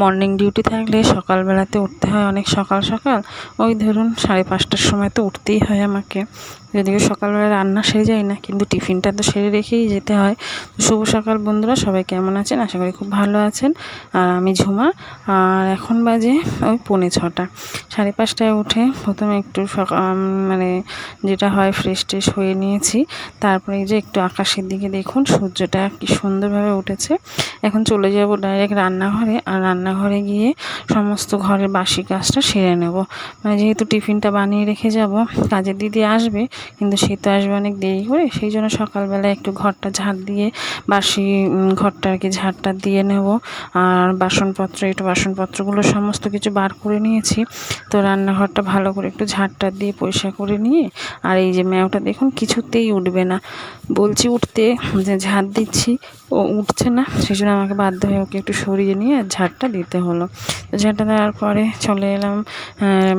Morning duty থাকলে সকালবেলাতে উঠতে হয় অনেক সকাল সকাল। ওই ধরুন সাড়ে পাঁচটার সময় তো উঠতেই হয় আমাকে। যদিও সকালবেলা রান্না সেরে যায় না, কিন্তু টিফিনটা তো সেরে রেখেই যেতে হয়। শুভ সকাল বন্ধুরা, সবাই কেমন আছেন? আশা করি খুব ভালো আছেন। আর আমি ঝুমা। আর এখন বাজে ওই পৌনে ছটা। সাড়ে পাঁচটায় উঠে প্রথমে একটু সকাল মানে যেটা হয় ফ্রেশ ট্রেশ হয়ে নিয়েছি। তারপরে যে একটু আকাশের দিকে দেখুন, সূর্যটা কি সুন্দরভাবে উঠেছে। এখন চলে যাব ডাইরেক্ট রান্নাঘরে। আর রান্নাঘরে গিয়ে সমস্ত ঘরের বাসি কাজটা সেরে নেব। মানে যেহেতু টিফিনটা বানিয়ে রেখে যাব, কাজের দিদি আসবে, কিন্তু সে তো আসবে অনেক দেরি করে, সেই জন্য সকালবেলা একটু ঘরটা ঝাড় দিয়ে, বাসি ঘরটা আর কি ঝাড়টা দিয়ে নেব। আর বাসনপত্র একটু বাসনপত্রগুলো সমস্ত কিছু বার করে নিয়েছি। তো রান্নাঘরটা ভালো করে একটু ঝাড়টা দিয়ে পয়সা করে নিয়ে, আর এই যে ম্যাওটা দেখুন কিছুতেই উঠবে না। বলছি উঠতে, যে ঝাড় দিচ্ছি, ও উঠছে না, সেই জন্য আমাকে বাধ্য হয়ে ওকে একটু সরিয়ে নিয়ে ঝাড়টা দিতে হলো। তো সেটা দেওয়ার পরে চলে এলাম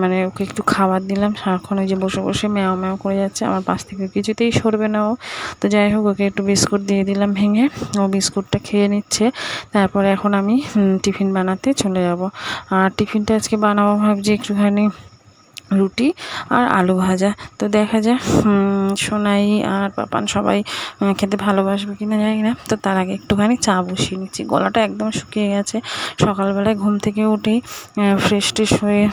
মানে ওকে একটু খাবার দিলাম। সারাক্ষণ ওই যে বসে বসে ম্যাও ম্যাও করে যাচ্ছে, আমার পাশ থেকে কিছুতেই সরবে না ও। তো যাই হোক, ওকে একটু বিস্কুট দিয়ে দিলাম ভেঙে। ও বিস্কুটটা খেয়ে নিচ্ছে। তারপরে এখন আমি টিফিন বানাতে চলে যাব। আর টিফিনটা আজকে বানাবো ভাবছি একটুখানি রুটি আর আলু ভাজা। তো দেখা যায় সোনাই আর পাপান সবাই খেতে ভালোবাসবে কিনা জানি না। তো তার আগে একটুখানি চা বসিয়ে নিচ্ছি। গলাটা একদম শুকিয়ে গেছে। সকালবেলায় ঘুম থেকে উঠেই ফ্রেশ ট্রেশ হয়ে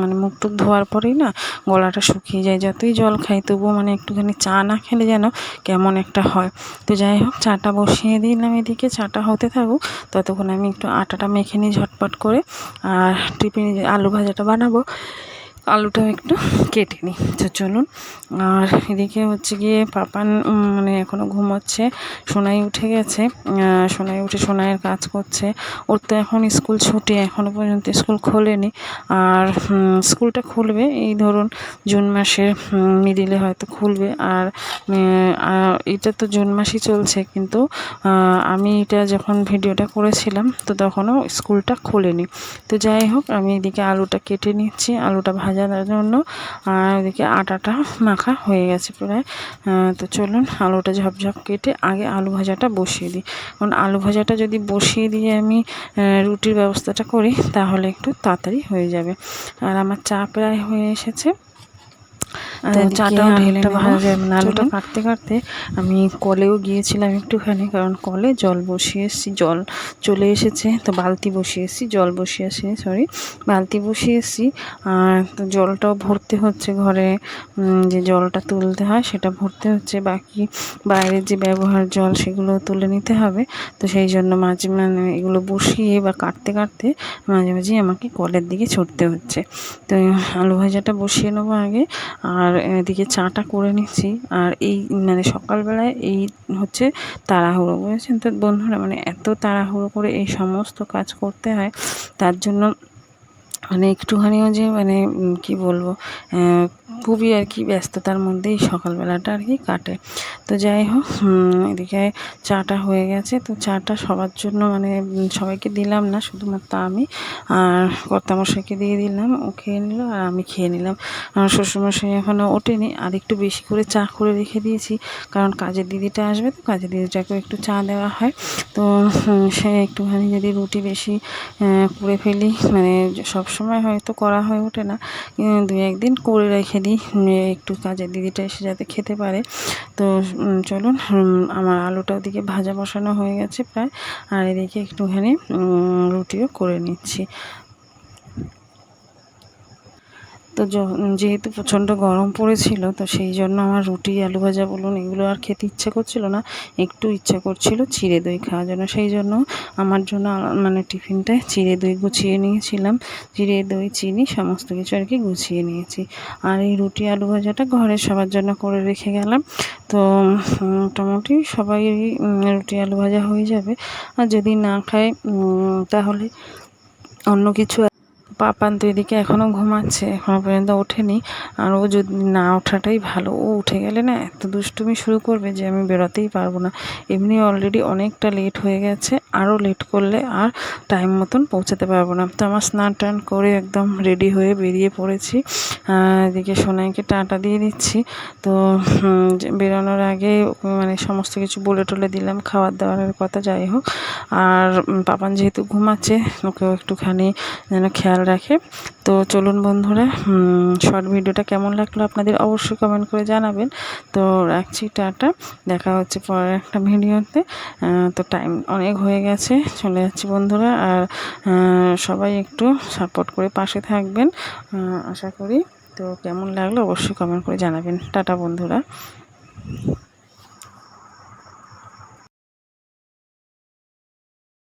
মানে মুখ টুক ধোয়ার পরেই না গলাটা শুকিয়ে যায়। যতই জল খাই তবুও মানে একটুখানি চা না খেলে যেন কেমন একটা হয়। তো যাই হোক, চাটা বসিয়ে দিলাম এদিকে। চাটা হতে থাকুক, ততক্ষণ আমি একটু আটাটা মেখে নিই ঝটপট করে। আর টিফিন, আলু ভাজাটা বানাবো। আলুটাও একটু কেটে নিই। তো চলুন, আর এদিকে হচ্ছে গিয়ে পাপান মানে এখনও ঘুমোচ্ছে, সোনাই উঠে গেছে সোনাই উঠে সোনাইয়ের কাজ করছে। ওর তো এখন স্কুল ছুটি এখনও পর্যন্ত স্কুল খোলেনি। আর স্কুলটা খুলবে, এই ধরুন জুন মাসের মিডিলে হয়তো খুলবে। আর এটা তো জুন মাসই চলছে, কিন্তু আমি এটা যখন ভিডিওটা করেছিলাম, তো তখনও স্কুলটা খোলেনি। তো যাই হোক, আমি এদিকে আলুটা কেটে নিচ্ছি, আলুটা ভাজার জন্য। আর ওদিকে আটাটা মাখা হয়ে গেছে প্রায়। তো চলুন আলুটা ঝপঝপ কেটে আগে আলু ভাজাটা বসিয়ে দিই। কারণ আলু ভাজাটা যদি বসিয়ে দিয়ে আমি রুটির ব্যবস্থাটা করি, তাহলে একটু তাড়াতাড়ি হয়ে যাবে। আর আমার চা প্রায় হয়ে এসেছে। তো চাটাও ঢেলে ভাজা মানে আলুটা কাটতে কাটতে আমি কলেও গিয়েছিলাম একটুখানি কারণ কলে জল বসিয়ে এসেছি জল চলে এসেছে তো বালতি বসিয়ে এসেছি জল বসিয়ে এসে সরি বালতি বসিয়ে এসেছি আর তো জলটাও ভরতে হচ্ছে ঘরে যে জলটা তুলতে হয় সেটা ভরতে হচ্ছে বাকি বাইরের যে ব্যবহার জল সেগুলো তুলে নিতে হবে তো সেই জন্য মাঝে মানে এগুলো বসিয়ে বা কাটতে কাটতে মাঝে মাঝে আমাকে কলের দিকে ছুটতে হচ্ছে। তো আলু ভাজাটা বসিয়ে নেব আগে আর এদিকে চাটা করে নিচ্ছি। আর এই মানে সকালবেলায় এই হচ্ছে তাড়াহুড়ো, বুঝেছেন? তো বন্ধুরা মানে এত তাড়াহুড়ো করে এই সমস্ত কাজ করতে হয়, তার জন্য মানে একটুখানিও যে মানে কি বলব খুবই আর কি ব্যস্ততার মধ্যেই সকালবেলাটা আর কি কাটে। তো যাই হোক এদিকে চাটা হয়ে গেছে। তো চাটা সবার জন্য মানে সবাইকে দিলাম না, শুধুমাত্র আমি আর কর্তামশাইকে দিয়ে দিলাম। ও খেয়ে নিল আর আমি খেয়ে নিলাম। আমার শ্বশুরমশাই এখনও ওঠেনি। আর একটু বেশি করে চা করে রেখে দিয়েছি। কারণ কাজের দিদিটা আসবে তো, কাজের দিদিটাকেও একটু চা দেওয়া হয়। তো সে একটুখানি যদি রুটি বেশি করে ফেলি মানে সবসময় হয়তো করা হয়ে ওঠে না। দু একদিন করে রেখে দিই। একটু কাজের দিদিটা এসে যাতে খেতে পারে। তো চলুন আমার আলুটা ওদিকে ভাজা বসানো হয়ে গেছে প্রায়। আর এদিকে একটুখানি রুটিও করে নিচ্ছি। তো যেহেতু প্রচণ্ড গরম পড়েছিল, তো সেই জন্য আমার রুটি, আলু ভাজা, বলুন, এগুলো আর খেতে ইচ্ছে করছিল না। একটু ইচ্ছে করছিল চিড়ে দই খাওয়ার জন্য। সেই জন্য আমার জন্য মানে টিফিনটায় চিড়ে দই গুছিয়ে নিয়েছিলাম। চিড়ে দই, চিনি, সমস্ত কিছু আর কি গুছিয়ে নিয়েছি। আর এই রুটি, আলু ভাজাটা ঘরে সবার জন্য করে রেখে গেলাম। তো মোটামুটি সবাই রুটি, আলু ভাজা হয়ে যাবে। আর যদি না খায় তাহলে অন্য কিছু পাপান তো এদিকে এখনও ঘুমাচ্ছে এখনও পর্যন্ত ওঠেনি। আর ও যদি না ওঠাটাই ভালো, ও উঠে গেলে না এত দুষ্টুমি শুরু করবে যে আমি বেরোতেই পারব না। এমনি অলরেডি অনেকটা লেট হয়ে গেছে আরও লেট করলে আর টাইম মতন পৌঁছাতে পারব না। তো আমার স্নান টান করে একদম রেডি হয়ে বেরিয়ে পড়েছি। এদিকে সোনাইকে টাটা দিয়ে দিচ্ছি। তো বেরোনোর আগে মানে সমস্ত কিছু বলে টলে দিলাম খাবার দাবারের কথা যাই হোক। আর পাপান যেহেতু ঘুমাচ্ছে, ওকেও একটুখানি যেন খেয়াল রাখে। তো চলুন বন্ধুরা শর্ট ভিডিওটা কেমন লাগল আপনাদের অবশ্যই কমেন্ট করে জানাবেন। তো রাখছি, টাটা। দেখা হচ্ছে পরের একটা ভিডিওতে তো টাইম অনেক হয়ে গেছে, চলে যাচ্ছি বন্ধুরা। আর সবাই একটু সাপোর্ট করে পাশে থাকবেন। আশা করি। তো কেমন লাগল অবশ্যই কমেন্ট করে জানাবেন। টাটা বন্ধুরা।